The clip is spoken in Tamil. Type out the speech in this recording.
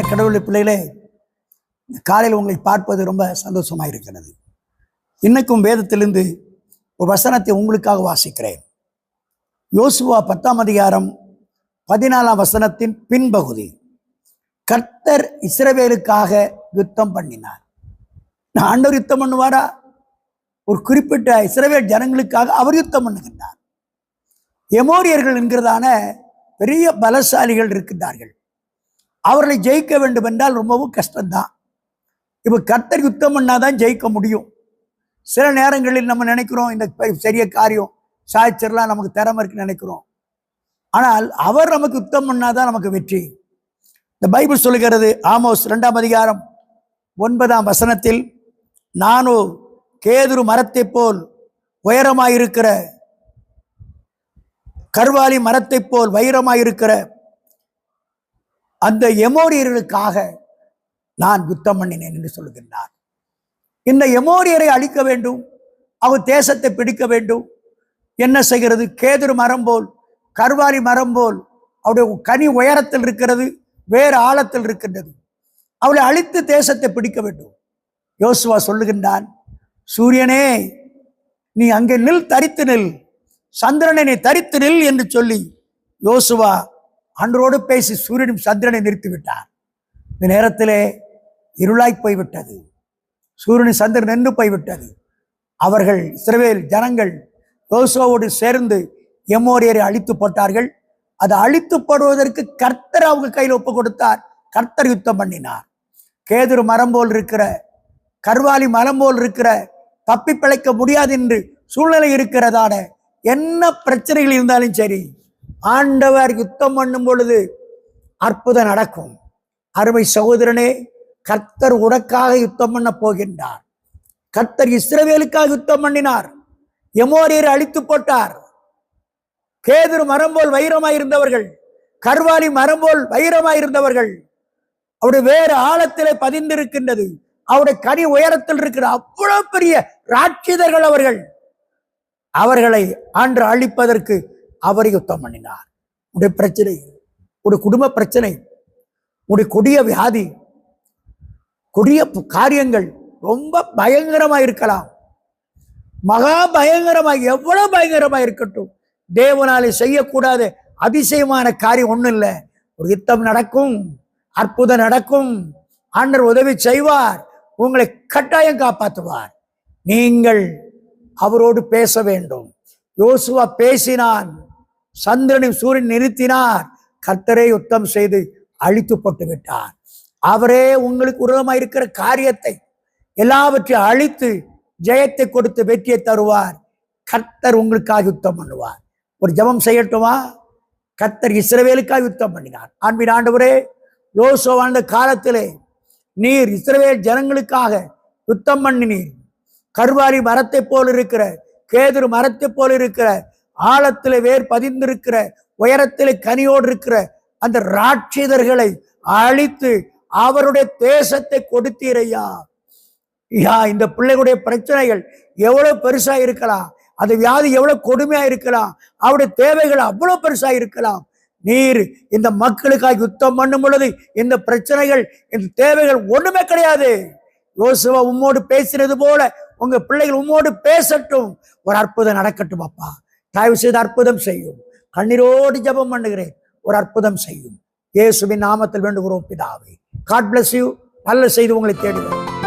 கடவுளை பிள்ளைகளே இந்த காலையில் உங்களை பார்ப்பது ரொம்ப சந்தோஷமாக இருக்கிறது இன்னைக்கும் வேதத்திலிருந்து ஒரு வசனத்தை உங்களுக்காக வாசிக்கிறேன். யோசுவா பத்தாம் அதிகாரம் பதினாலாம் வசனத்தின் பின்பகுதி. கர்த்தர் இஸ்ரவேலுக்காக யுத்தம் பண்ணினார். நான் ஆண்டவர் யுத்தம் பண்ணுவாரா? ஒரு குறிப்பிட்ட இஸ்ரவேல் ஜனங்களுக்காக அவர் யுத்தம் பண்ணுகின்றார். எமோரியர்கள் என்கிறதான பெரிய பலசாலிகள் இருக்கின்றார்கள். அவர்களை ஜெயிக்க வேண்டும் என்றால் ரொம்பவும் கஷ்டம்தான். இப்போ கர்த்தர் யுத்தம் பண்ணால் தான் ஜெயிக்க முடியும். சில நேரங்களில் நம்ம நினைக்கிறோம் இந்த சரிய பெரிய காரியம் சாய்ச்சர்லாம் நமக்கு திறமை இருக்குன்னு நினைக்கிறோம். ஆனால் அவர் நமக்கு யுத்தம் பண்ணாதான் நமக்கு வெற்றி. இந்த பைபிள் சொல்லுகிறது ஆமோஸ் ரெண்டாம் அதிகாரம் ஒன்பதாம் வசனத்தில் நானோ கேதுரு மரத்தைப் போல் உயரமாயிருக்கிற கர்வாலி மரத்தைப் போல் வைரமாயிருக்கிற அந்த எமோரியர்களுக்காக நான் யுத்தம் பண்ணினேன் என்று சொல்லுகின்றார். இந்த எமோரியரை அழிக்க வேண்டும் அவர் தேசத்தை பிடிக்க வேண்டும். என்ன செய்கிறது? கேதுரு மரம் போல் கருவாரி மரம் போல் அவருடைய கனி உயரத்தில் இருக்கிறது வேறு ஆழத்தில் இருக்கின்றது. அவளை அழித்து தேசத்தை பிடிக்க வேண்டும். யோசுவா சொல்லுகின்றான் சூரியனே நீ அங்கே நில் தரித்து நில். சந்திரனை தரித்து நில் என்று சொல்லி யோசுவா அன்றோடு பேசி சூரியனும் சந்திரனை நிறுத்திவிட்டார். இந்த நேரத்திலே இருளாய் போய்விட்டது. சூரியன் சந்திரன் நின்று போய்விட்டது. அவர்கள் சிறவேல் ஜனங்கள் யோசுவாவோடு சேர்ந்து எமோரியரை அழித்து போட்டார்கள். அது அழித்து போடுவதற்கு கர்த்தர் அவங்க கையில் ஒப்பு கொடுத்தார். கர்த்தர் யுத்தம் பண்ணினார். கேதுரு மரம் போல் இருக்கிற கர்வாலி மரம் போல் இருக்கிற தப்பி பிழைக்க முடியாது என்று சூழ்நிலை இருக்கிறதான என்ன பிரச்சனைகள் இருந்தாலும் சரி ஆண்டவர் யுத்தம் பண்ணும் பொழுது அற்புதம் நடக்கும். அருமை சகோதரனே கர்த்தர் உனக்காக யுத்தம் பண்ண போகின்றார். கர்த்தர் இஸ்ரவேலுக்காக யுத்தம் பண்ணினார். எமோரியர் அழித்து போட்டார். கேதுரு மரம் போல் வைரமாயிருந்தவர்கள் கர்வாலி மரம் போல் வைரமாயிருந்தவர்கள் அவருடைய வேறு ஆழத்திலே பதிந்திருக்கின்றது. அவருடைய கனி உயரத்தில் இருக்கிற அவ்வளவு பெரிய ராட்சிதர்கள் அவர்கள். அவர்களை ஆண்டு அழிப்பதற்கு அவர் யுத்தம் பண்ணினார். உடைய பிரச்சனை உடைய குடும்ப பிரச்சனை உடைய கொடிய வியாதி கொடிய காரியங்கள் ரொம்ப பயங்கரமா இருக்கலாம். மகா பயங்கரமா எவ்வளவு பயங்கரமா இருக்கட்டும். தேவனாலே செய்யக்கூடாத அதிசயமான காரியம் ஒண்ணும் இல்லை. ஒரு யுத்தம் நடக்கும் அற்புதம் நடக்கும். ஆண்டர் உதவி செய்வார். உங்களை கட்டாயம் காப்பாற்றுவார். நீங்கள் அவரோடு பேச வேண்டும். யோசுவா பேசினான். சந்திரனையும் சூரியன் நிறுத்தினார். கர்த்தரே யுத்தம் செய்து அழித்து போட்டு விட்டார். அவரே உங்களுக்கு உருவமாக இருக்கிற காரியத்தை எல்லாவற்றையும் அழித்து ஜெயத்தை கொடுத்து வெற்றியை தருவார். கர்த்தர் உங்களுக்காக யுத்தம் பண்ணுவார். ஒரு ஜெபம் செய்யட்டுமா? கர்த்தர் இஸ்ரவேலுக்காக யுத்தம் பண்ணினார். ஆண்பின் ஆண்டவரே யோசோ வாழ்ந்த காலத்திலே நீர் இஸ்ரவேல் ஜனங்களுக்காக யுத்தம் பண்ணினீர். கருவாரி மரத்தைப் போல் இருக்கிற கேதுரு மரத்தைப் போல் இருக்கிற ஆழத்தில் வேர் பதிந்திருக்கிற உயரத்தில் கனியோடு இருக்கிற அந்த ராட்சிதர்களை அழித்து அவருடைய தேசத்தை கொடுத்தீரையா? யா இந்த பிள்ளைகளுடைய பிரச்சனைகள் எவ்வளவு பெருசா இருக்கலாம் அது வியாதி எவ்வளவு கொடுமையா இருக்கலாம் அவருடைய தேவைகள் அவ்வளவு பெருசா இருக்கலாம். நீர் இந்த மக்களுக்காக யுத்தம் பண்ணும் பொழுது இந்த பிரச்சனைகள் இந்த தேவைகள் ஒண்ணுமே கிடையாது. யோசுவா உம்மோடு பேசினது போல உங்க பிள்ளைகள் உம்மோடு பேசட்டும் ஒரு அற்புதம் நடக்கட்டும் அப்பா. தயவு செய்து அற்புதம் செய்யும். கண்ணீரோடு ஜபம் பண்ணுகிறேன். ஒரு அற்புதம் செய்யும். இயேசுவின் நாமத்தில் வேண்டுகிறோம் பிதாவே. காட் பிளஸ் யூ நல்ல செய்தி உங்களை தேடுகிறேன்